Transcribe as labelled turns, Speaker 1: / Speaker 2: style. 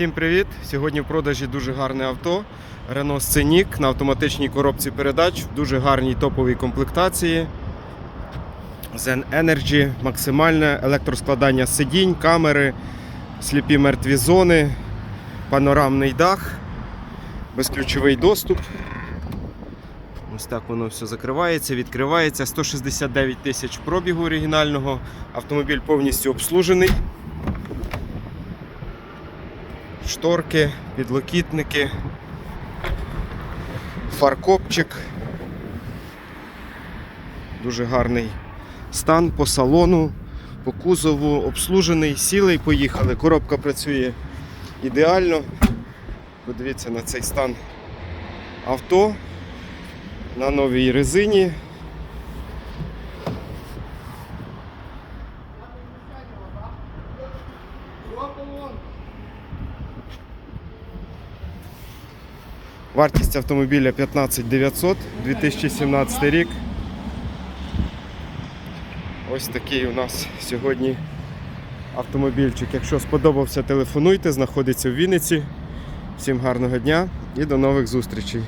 Speaker 1: Всім привіт! Сьогодні в продажі дуже гарне авто. Renault Scenic на автоматичній коробці передач в дуже гарній топовій комплектації. Zen Energy, максимальне електроскладання сидінь, камери, сліпі мертві зони, панорамний дах, безключовий доступ. Ось так воно все закривається, відкривається. 169 тисяч пробігу оригінального. Автомобіль повністю обслужений. Шторки, підлокітники, фаркопчик. Дуже гарний стан по салону, по кузову, обслужений, сіли і поїхали. Коробка працює ідеально. Подивіться на цей стан авто на новій резині. Вартість автомобіля 15 900, 2017 рік. Ось такий у нас сьогодні автомобільчик. Якщо сподобався, телефонуйте, знаходиться в Вінниці. Всім гарного дня і до нових зустрічей.